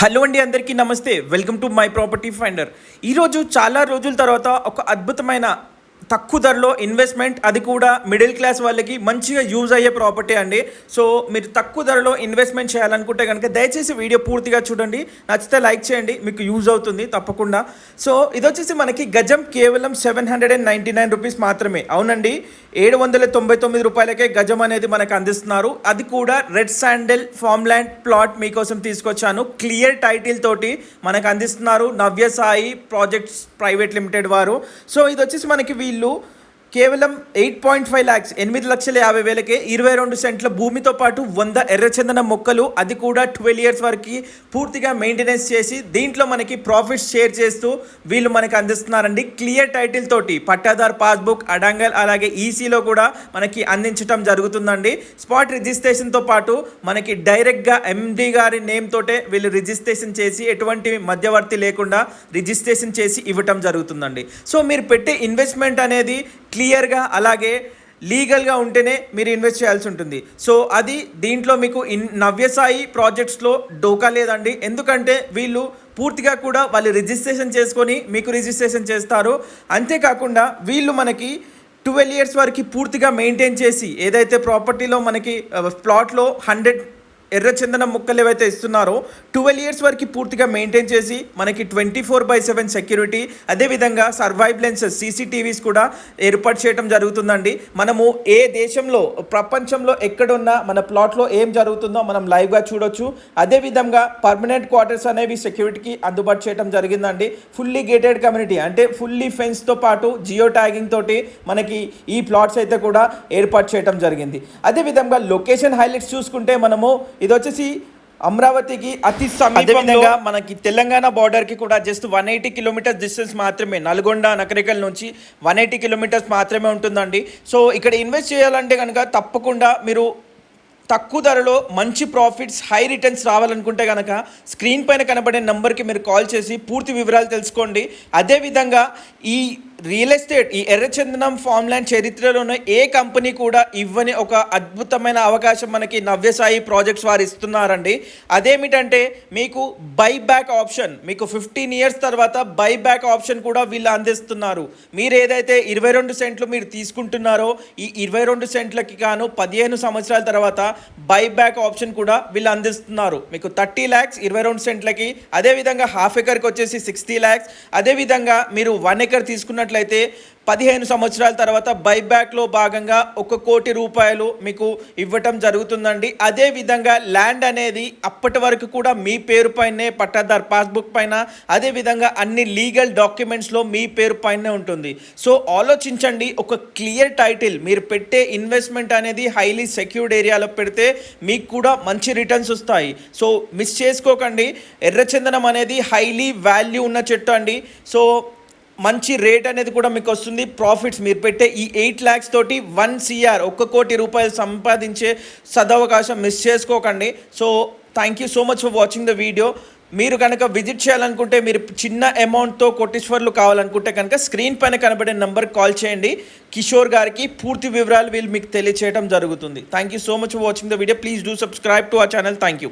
Hello అండి అందరికీ నమస్తే. Welcome to my property finder. ఈరోజు చాలా రోజుల తర్వాత ఒక అద్భుతమైన తక్కువ ధరలో ఇన్వెస్ట్మెంట్ అది కూడా మిడిల్ క్లాస్ వాళ్ళకి మంచిగా యూజ్ అయ్యే ప్రాపర్టీ అండి. సో మీరు తక్కువ ధరలో ఇన్వెస్ట్మెంట్ చేయాలనుకుంటే కనుక దయచేసి వీడియో పూర్తిగా చూడండి. నచ్చితే లైక్ చేయండి మీకు యూజ్ అవుతుంది తప్పకుండా. సో ఇది వచ్చేసి మనకి గజం కేవలం seven hundred and ninety nine rupees మాత్రమే. అవునండి ఏడు వందల తొంభై తొమ్మిది రూపాయలకే గజం అనేది మనకు అందిస్తున్నారు. అది కూడా red sandal farm land plot మీకోసం తీసుకొచ్చాను. క్లియర్ టైటిల్ తోటి మనకు అందిస్తున్నారు Navya Sai projects private limited వారు. సో ఇది వచ్చేసి మనకి వీళ్ళు लो కేవలం ఎయిట్ పాయింట్ ఫైవ్ ల్యాక్స్ ఎనిమిది లక్షల యాభై వేలకే ఇరవై రెండు సెంట్ల భూమితో పాటు వంద ఎర్రచందన మొక్కలు. అది కూడా ట్వెల్వ్ ఇయర్స్ వరకు పూర్తిగా మెయింటెనెన్స్ చేసి దీంట్లో మనకి ప్రాఫిట్స్ షేర్ చేస్తూ వీళ్ళు మనకి అందిస్తున్నారండి. క్లియర్ టైటిల్ తోటి పట్టాదార్ పాస్బుక్ అడంగల్ అలాగే ఈసీలో కూడా మనకి అందించడం జరుగుతుందండి. స్పాట్ రిజిస్ట్రేషన్తో పాటు మనకి డైరెక్ట్గా ఎండి గారి నేమ్ తోటే వీళ్ళు రిజిస్ట్రేషన్ చేసి ఎటువంటి మధ్యవర్తి లేకుండా రిజిస్ట్రేషన్ చేసి ఇవ్వటం జరుగుతుందండి. సో మీరు పెట్టే ఇన్వెస్ట్మెంట్ అనేది క్లియర్గా అలాగే లీగల్గా ఉంటేనే మీరు ఇన్వెస్ట్ చేయాల్సి ఉంటుంది. సో అది దీంట్లో మీకు ఇన్ నవ్యసాయి ప్రాజెక్ట్స్లో డోకా లేదండి. ఎందుకంటే వీళ్ళు పూర్తిగా కూడా వాళ్ళు రిజిస్ట్రేషన్ చేసుకొని మీకు రిజిస్ట్రేషన్ చేస్తారు. అంతేకాకుండా వీళ్ళు మనకి ట్వెల్వ్ ఇయర్స్ వరకు పూర్తిగా మెయింటైన్ చేసి ఏదైతే ప్రాపర్టీలో మనకి ప్లాట్లో హండ్రెడ్ ఎర్ర చందనం ముక్కలు ఏవైతే ఇస్తున్నారో ట్వెల్వ్ ఇయర్స్ వరకు పూర్తిగా మెయింటైన్ చేసి మనకి twenty four by seven security అదేవిధంగా సర్వైవ్లెన్సెస్ సీసీటీవీస్ కూడా ఏర్పాటు చేయడం జరుగుతుందండి. మనము ఏ దేశంలో ప్రపంచంలో ఎక్కడున్నా మన ప్లాట్లో ఏం జరుగుతుందో మనం లైవ్గా చూడొచ్చు. అదేవిధంగా పర్మనెంట్ క్వార్టర్స్ అనేవి సెక్యూరిటీకి అందుబాటు చేయడం జరిగిందండి. ఫుల్లీ గేటెడ్ కమ్యూనిటీ అంటే ఫుల్లీ ఫెన్స్తో పాటు జియో ట్యాగింగ్ తోటి మనకి ఈ ప్లాట్స్ అయితే కూడా ఏర్పాటు చేయడం జరిగింది. అదేవిధంగా లొకేషన్ హైలైట్స్ చూసుకుంటే మనము ఇది వచ్చేసి అమరావతికి అతి సమీపంగా మనకి తెలంగాణ బార్డర్కి కూడా just one eighty kilometres distance మాత్రమే నల్గొండ నకరికల్ నుంచి వన్ ఎయిటీ కిలోమీటర్స్ మాత్రమే ఉంటుందండి. సో ఇక్కడ ఇన్వెస్ట్ చేయాలంటే కనుక తప్పకుండా మీరు తక్కువ ధరలో మంచి ప్రాఫిట్స్ హై రిటర్న్స్ రావాలనుకుంటే కనుక స్క్రీన్ పైన కనబడే నెంబర్కి మీరు కాల్ చేసి పూర్తి వివరాలు తెలుసుకోండి. అదేవిధంగా ఈ రియల్ ఎస్టేట్ ఈ ఎర్రచందనం ఫార్మ్ల్యాండ్ చరిత్రలోనే ఏ కంపెనీ కూడా ఇవ్వని ఒక అద్భుతమైన అవకాశం మనకి నవ్యసాయి ప్రాజెక్ట్స్ వారు ఇస్తున్నారండి. అదేమిటంటే మీకు బైబ్యాక్ ఆప్షన్ మీకు ఫిఫ్టీన్ ఇయర్స్ తర్వాత బైబ్యాక్ ఆప్షన్ కూడా వీళ్ళు అందిస్తున్నారు. మీరు ఏదైతే ఇరవై రెండు సెంట్లు మీరు తీసుకుంటున్నారో ఈ ఇరవై రెండు సెంట్లకి గాను పదిహేను సంవత్సరాల తర్వాత బైబ్యాక్ ఆప్షన్ కూడా వీళ్ళు అందిస్తున్నారు. మీకు థర్టీ ల్యాక్స్ ఇరవై రెండు సెంట్లకి అదేవిధంగా హాఫ్ ఎకర్కి వచ్చేసి సిక్స్టీ ల్యాక్స్ అదేవిధంగా మీరు వన్ ఎకర్ చూసుకున్నట్లయితే పదిహేను సంవత్సరాల తర్వాత బైబ్యాక్లో భాగంగా ఒక కోటి రూపాయలు మీకు ఇవ్వటం జరుగుతుందండి. అదే విధంగా ల్యాండ్ అనేది అప్పటి వరకు కూడా మీ పేరు పైనే పట్టాదారు పాస్బుక్ పైన అదే విధంగా అన్ని లీగల్ డాక్యుమెంట్స్లో మీ పేరు పైనే ఉంటుంది. సో ఆలోచించండి ఒక క్లియర్ టైటిల్ మీరు పెట్టే ఇన్వెస్ట్మెంట్ అనేది హైలీ సెక్యూర్డ్ ఏరియాలో పెడితే మీకు కూడా మంచి రిటర్న్స్ వస్తాయి. సో మిస్ చేసుకోకండి ఎర్రచందనం అనేది హైలీ వాల్యూ ఉన్న చెట్టు అండి. సో మంచి రేట్ అనేది కూడా మీకు వస్తుంది. ప్రాఫిట్స్ మీరు పెట్టే ఈ ఎయిట్ ల్యాక్స్ తోటి వన్ సిఆర్ ఒక్క కోటి రూపాయలు సంపాదించే సదవకాశం మిస్ చేసుకోకండి. So thank you so much for watching the video మీరు కనుక విజిట్ చేయాలనుకుంటే మీరు చిన్న అమౌంట్తో కోటీశ్వర్లు కావాలనుకుంటే కనుక స్క్రీన్ పైన కనబడే నెంబర్కి కాల్ చేయండి. కిషోర్ గారికి పూర్తి వివరాలు వీళ్ళు మీకు తెలియచేయడం జరుగుతుంది. Thank you so much for watching the video please do subscribe to our channel thank you